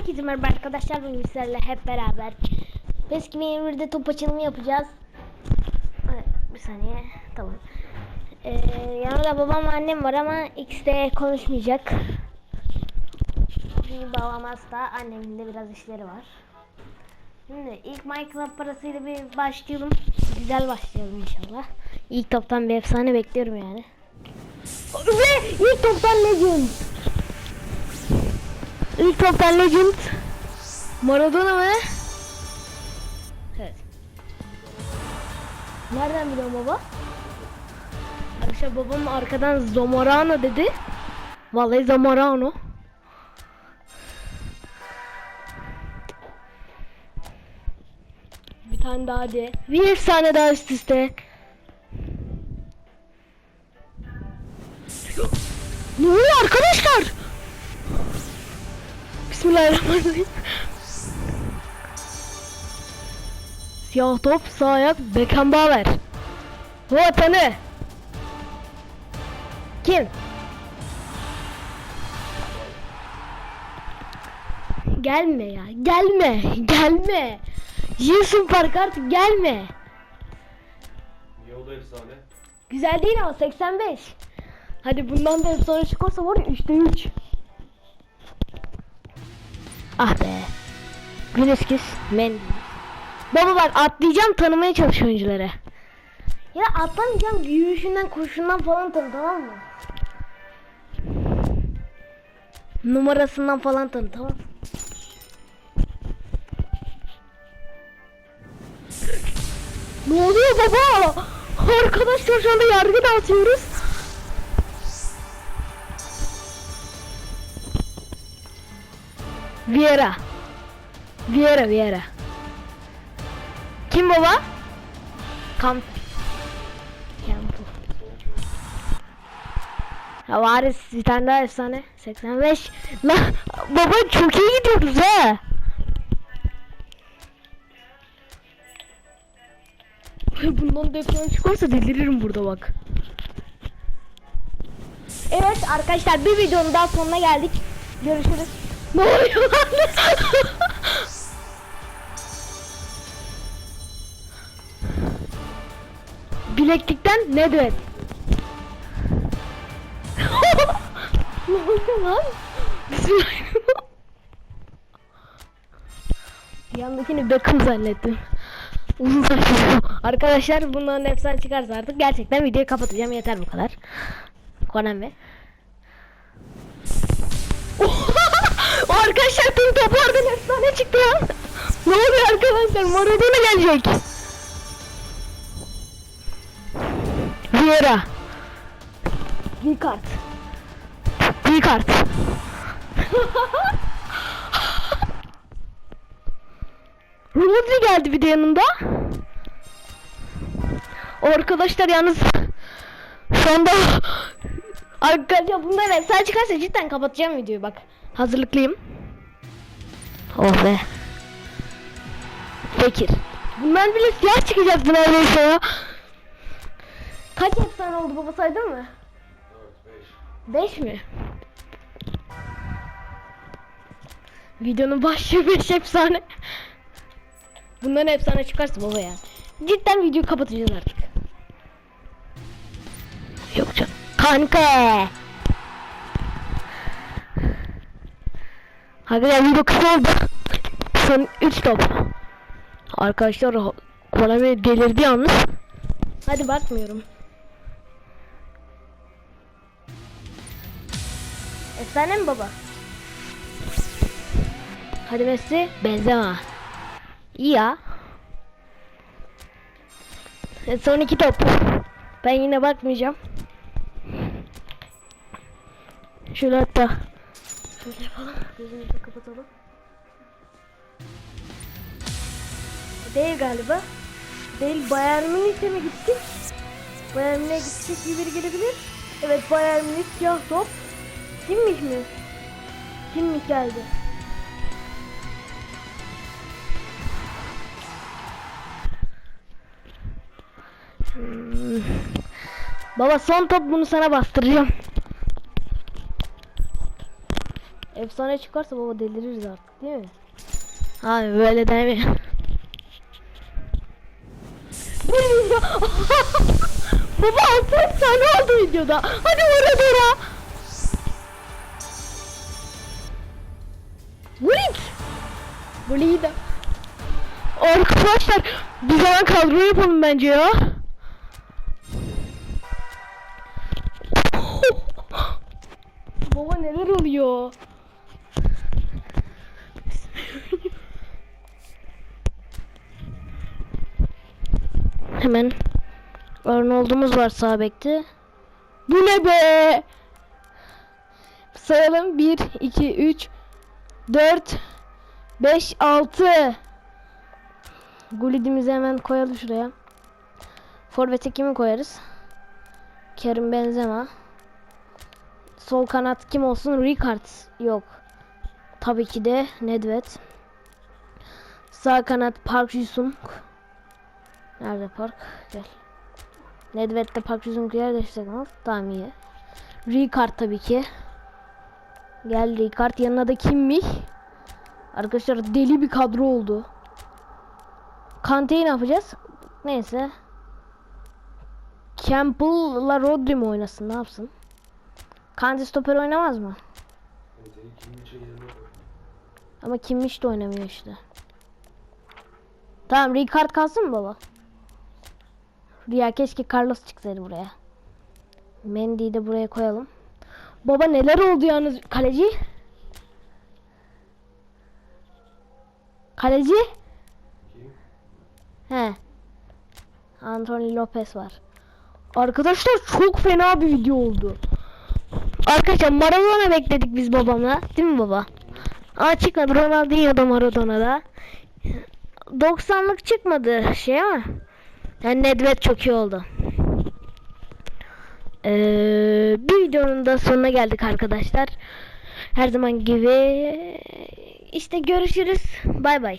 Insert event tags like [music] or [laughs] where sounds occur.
Herkese merhaba arkadaşlar bugün sizlerle hep beraber PES 2021'de top açılımı yapacağız. Bir saniye tamam. Ee, yanımda babam annem var ama X'de konuşmayacak. Çünkü babam hasta annemin de biraz işleri var. Şimdi ilk Minecraft parasıyla bir başlayalım. Güzel başlayalım inşallah. İlk toptan bir efsane bekliyorum yani. Ve ilk toptan Legend. İlk toptan Legend. Maradona mı? Evet. Nereden biliyorsun baba? Arkadaşlar babam arkadan Zamorano dedi. Vallahi Zamorano. Bir tane daha hadi. Bir efsane daha üst üste. Ne oluyor arkadaşlar? Bismillahirrahmanirrahim. Siyah top sağ ayak Beckenbauer. Vatanı. Kim? Gelme ya. Gelme. Gelme. Jason Park artık gelme. Niye o da efsane? Güzel değil ama 85. Hadi bundan da sonra çıkarsa var ya 3'te 3. Ah be. Güneskiz men. Baba bak atlayacağım tanımaya çalış oyuncuları. Ya atlamayacağım yürüyüşünden koşundan falan tanı tamam mı? Numarasından falan tanı tamam? Ne oluyor baba? Arkadaşlar şu anda yargı dağıtıyoruz. Viera. Viera, Viera. Kim baba? Kamp. Campbell. Ya Varis bir tane daha efsane. 85. La baba çok iyi gidiyoruz ha. Bundan da ekran çıkarsa deliririm burada bak. Evet arkadaşlar bir videonun daha sonuna geldik. Görüşürüz. Ne oluyor lan? Bileklikten ne düet? ne oluyor lan? Bismillahirrahmanirrahim. Yandakini Beckham zannettim. Uzun saçlı. Arkadaşlar bunların hepsinden çıkarsa artık gerçekten videoyu kapatacağım yeter bu kadar. Konami. toplardan efsane çıktı ya. ne oluyor arkadaşlar? Maradona gelecek. Vieira. Bir kart. Rodri geldi bir de yanında. Arkadaşlar yalnız şu anda arkadaşlar bunlar efsane çıkarsa cidden kapatacağım videoyu bak. Hazırlıklıyım. Oh be. Bekir. Bundan bile siyah çıkacaktı neredeyse ya. Kaç efsane oldu baba saydın mı? 4, 5. 5 mi? Videonun başı [laughs] 5 efsane. Bunların efsane çıkarsa baba ya. Cidden videoyu kapatacağız artık. Yok canım. Kanka. Arkadaşlar video kısa oldu. Son 3 top. Arkadaşlar Konami delirdi yalnız. Hadi bakmıyorum. Efsane mi baba? Hadi Messi benzeme. İyi ya. E, son iki top. Ben yine bakmayacağım. Şöyle hatta. Şöyle yapalım. Gözümüzü kapatalım. Değil galiba. Değil Bayern Münih'e mi gittik? Bayern Münih'e gittik gibi biri gelebilir. Evet Bayern Münih siyah top. Kimmiş mi? Kimmiş geldi? Hmm. Baba son top bunu sana bastıracağım. efsane çıkarsa baba deliririz artık değil mi? Abi böyle deme. Bu video. [laughs] baba 6 efsane oldu videoda. Hadi Maradona. Blitz. Blitz. Arkadaşlar bir zaman kadro yapalım bence ya. Baba neler oluyor? Hemen Arnold'umuz var sağ. Bu ne be? Sayalım 1 2 3 4 5 6 Gulidimizi hemen koyalım şuraya. Forvet'e kimi koyarız? Kerim Benzema. Sol kanat kim olsun? Ricard. Yok. Tabii ki de Nedved. Sağ kanat Park Ji-sung. Nerede Park? Gel. Nedved de Park Ji-sung'u yerleştirsek ama tamam iyi. Ricard tabii ki. Gel Ricard yanına da kimmiş? Arkadaşlar deli bir kadro oldu. Kante'yi ne yapacağız? Neyse. Campbell'la Rodri mi oynasın? Ne yapsın? Kante stoper oynamaz mı? Ama Kimmiş de oynamıyor işte. Tamam Ricard kalsın mı baba? Ya keşke Carlos çıksaydı buraya. Mendy'yi de buraya koyalım. Baba neler oldu yalnız kaleci? Kaleci? Kim? He. Anthony Lopez var. Arkadaşlar çok fena bir video oldu. Arkadaşlar Maradona bekledik biz babamla. Değil mi baba? Aa çıkmadı. Ronaldinho da Maradona'da. 90'lık çıkmadı şey ama. Yani Nedved çok iyi oldu. Ee, bir videonun da sonuna geldik arkadaşlar. Her zaman gibi işte görüşürüz. Bay bay.